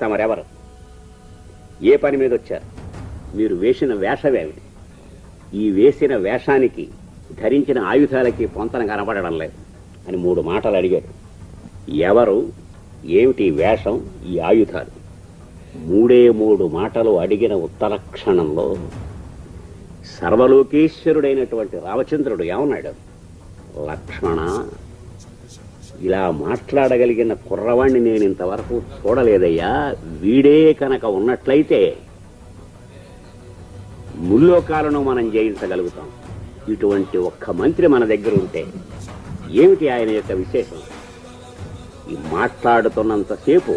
తమరెవరు? ఏ పని మీద వచ్చారు? మీరు వేసిన వేషమేమిటి ఈ వేసిన వేషానికి ధరించిన ఆయుధాలకి పొంతన కనబడడం లేదు అని మూడు మాటలు అడిగాడు ఎవరు ఏమిటి వేషం ఈ ఆయుధాలు? మూడే మూడు మాటలు అడిగిన ఉత్తర క్షణంలో సర్వలోకేశ్వరుడైనటువంటి రామచంద్రుడు ఏమన్నాడు? లక్ష్మణ ఇలా మాట్లాడగలిగిన కుర్రవాణ్ణి నేను ఇంతవరకు చూడలేదయ్యా. వీడే కనుక ఉన్నట్లయితే ముల్లోకాలను మనం జయించగలుగుతాం. ఇటువంటి ఒక్క మంత్రి మన దగ్గర ఉంటే ఏమిటి ఆయన యొక్క విశేషం? ఈ మాట్లాడుతున్నంతసేపు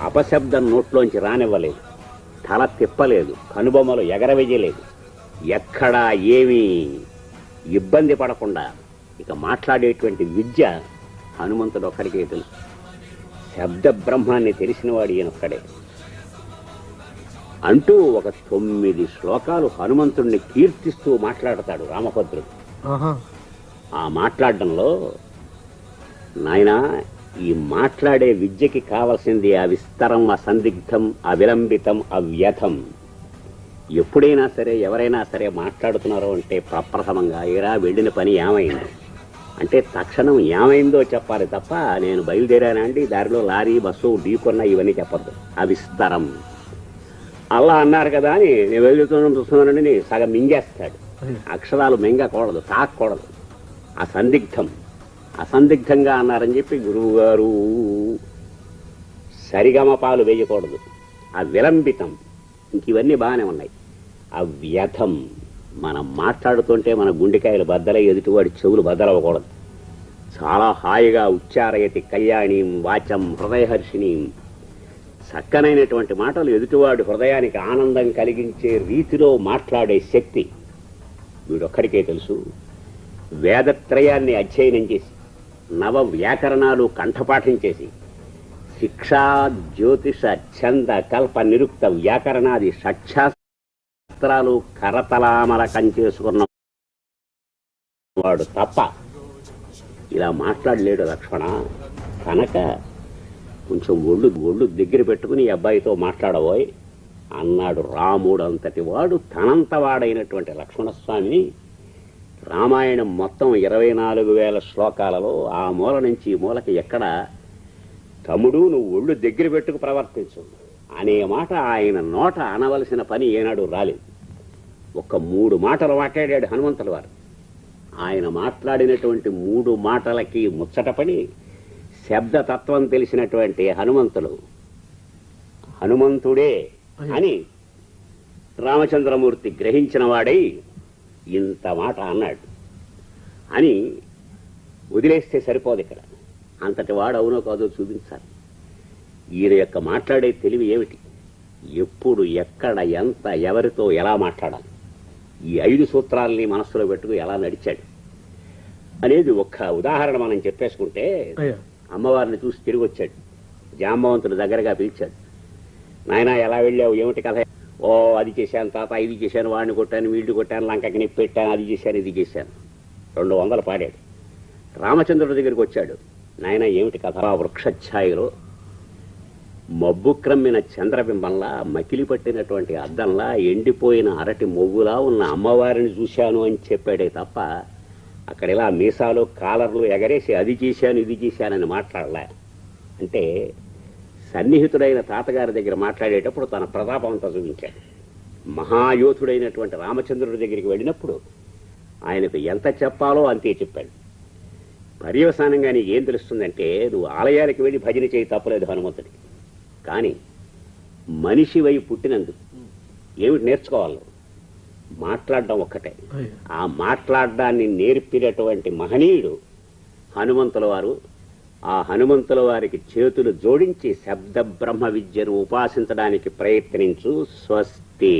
అపశబ్దం నోట్లోంచి రానివ్వలేదు. తల తిప్పలేదు. కనుబొమ్మలు ఎగరవేయలేదు. ఎక్కడా ఏమీ ఇబ్బంది పడకుండా ఇక మాట్లాడేటువంటి విద్య హనుమంతుడు ఒక్కడికే తెలుసు శబ్ద బ్రహ్మాన్ని తెలిసినవాడు ఈయనొక్కడే అంటూ ఒక తొమ్మిది శ్లోకాలు హనుమంతుడిని కీర్తిస్తూ మాట్లాడతాడు రామభద్రుడు. ఆ మాట్లాడడంలో నాయనా ఈ మాట్లాడే విద్యకి కావలసింది అవిస్తరం అసందిగ్ధం అవిలంబితం అవ్యథం ఎప్పుడైనా సరే ఎవరైనా సరే మాట్లాడుతున్నారో అంటే ప్రప్రథమంగా ఏరా వెళ్ళిన పని ఏమైంది? అంటే తక్షణం ఏమైందో చెప్పాలి తప్ప నేను బయలుదేరానా అండి దారిలో లారీ బస్సు ఢీకొన్న ఇవన్నీ చెప్పద్దు. అవిస్తరం అలా అన్నారు కదా అని నేను వెళ్తున్నాను చూస్తున్నానని సగం మింగేస్తాడు. అక్షరాలు మింగకూడదు తాకూడదు అసందిగ్ధం. అసందిగ్ధంగా అన్నారని చెప్పి గురువు గారు సరిగమపాలు వేయకూడదు. ఆ విలంబితం ఇంక ఇవన్నీ బాగానే ఉన్నాయి. ఆ వ్యథం మనం మాట్లాడుతుంటే మన గుండెకాయలు బద్దలై ఎదుటివాడి చెవులు బద్దలవ్వకూడదు. చాలా హాయిగా ఉచ్చారయతి కళ్యాణీం వాచం హృదయహర్షిణీం. చక్కనైనటువంటి మాటలు ఎదుటివాడి హృదయానికి ఆనందం కలిగించే రీతిలో మాట్లాడే శక్తి. వీడొక్కడికే తెలుసు. వేదత్రయాన్ని అధ్యయనం చేసి నవ వ్యాకరణాలు కంఠపాఠం చేసి శిక్షా జ్యోతిష ఛంద కల్ప నిరుక్త వ్యాకరణాది వస్త్రాలు కరతలామలకం చేసుకున్న వాడు తప్ప ఇలా మాట్లాడలేడు లక్ష్మణ. కనుక కొంచెం ఒళ్ళు ఒళ్ళు దగ్గర పెట్టుకుని ఈ అబ్బాయితో మాట్లాడబోయ్. అన్నాడు రాముడు అంతటి వాడు తనంత వాడైనటువంటి లక్ష్మణస్వామిని రామాయణం మొత్తం ఇరవై నాలుగు వేల శ్లోకాలలో ఆ మూల నుంచి ఈ మూలకి ఎక్కడ? తమ్ముడు నువ్వు ఒళ్ళు దగ్గర పెట్టుకు ప్రవర్తించు. అనే మాట ఆయన నోట అనవలసిన పని ఏనాడు రాలేదు. ఒక మూడు మాటలు మాట్లాడాడు హనుమంతుల వారు. ఆయన మాట్లాడినటువంటి మూడు మాటలకి ముచ్చటపడి శబ్దతత్వం తెలిసినటువంటి హనుమంతులు హనుమంతుడే అని రామచంద్రమూర్తి గ్రహించిన వాడై ఇంత మాట అన్నాడు. అని వదిలేస్తే సరిపోదు ఇక్కడ. అంతటి వాడు అవునో కాదో చూపించాలి. ఈయన యొక్క మాట్లాడే తెలివి ఏమిటి? ఎప్పుడు ఎక్కడ ఎంత ఎవరితో ఎలా మాట్లాడాలి? ఈ ఐదు సూత్రాల్ని మనస్సులో పెట్టుకు ఎలా నడిచాడు? అనేది ఒక్క ఉదాహరణ మనం చెప్పేసుకుంటే అమ్మవారిని చూసి తిరిగి వచ్చాడు జాంబవంతుడు దగ్గరగా పిలిచాడు. నాయనా ఎలా వెళ్ళావు? ఏమిటి కథ? ఓ అది చేశాను తాత ఇది చేశాను వాడిని కొట్టాను వీడిని కొట్టాను లంకకి నిప్పు పెట్టాను అది చేశాను ఇది చేశాను. రెండు వందలు పాడాడు. రామచంద్రుడి దగ్గరికి వచ్చాడు. నాయన ఏమిటి కథ? వృక్షఛాయలో మబ్బు క్రమ్మిన చంద్రబింబంలా మకిలి పట్టినటువంటి అద్దంలా ఎండిపోయిన అరటి మొవ్వులా ఉన్న అమ్మవారిని చూశాను అని చెప్పాడే తప్ప అక్కడ ఇలా మీసాలు కాలర్లు ఎగరేసి అది చేశాను ఇది చేశానని మాట్లాడలే. అంటే సన్నిహితుడైన తాతగారి దగ్గర మాట్లాడేటప్పుడు తన ప్రతాపం అంతా చూపించాడు. మహాయోధుడైనటువంటి రామచంద్రుడి దగ్గరికి వెళ్ళినప్పుడు ఆయనకు ఎంత చెప్పాలో అంతే చెప్పాడు. పర్యవసానంగా నీకు ఏం తెలుస్తుందంటే నువ్వు ఆలయానికి వెళ్ళి భజన చేయి తప్పలేదు హనుమంతుడికి. కానీ మనిషి వై పుట్టినందుకు ఏమిటి నేర్చుకోవాలి? మాట్లాడడం ఒక్కటే. ఆ మాట్లాడడాన్ని నేర్పినటువంటి మహనీయుడు హనుమంతుల వారు ఆ హనుమంతుల వారికి చేతులు జోడించి శబ్ద బ్రహ్మ విద్యను ఉపాసించడానికి ప్రయత్నించు స్వస్తి.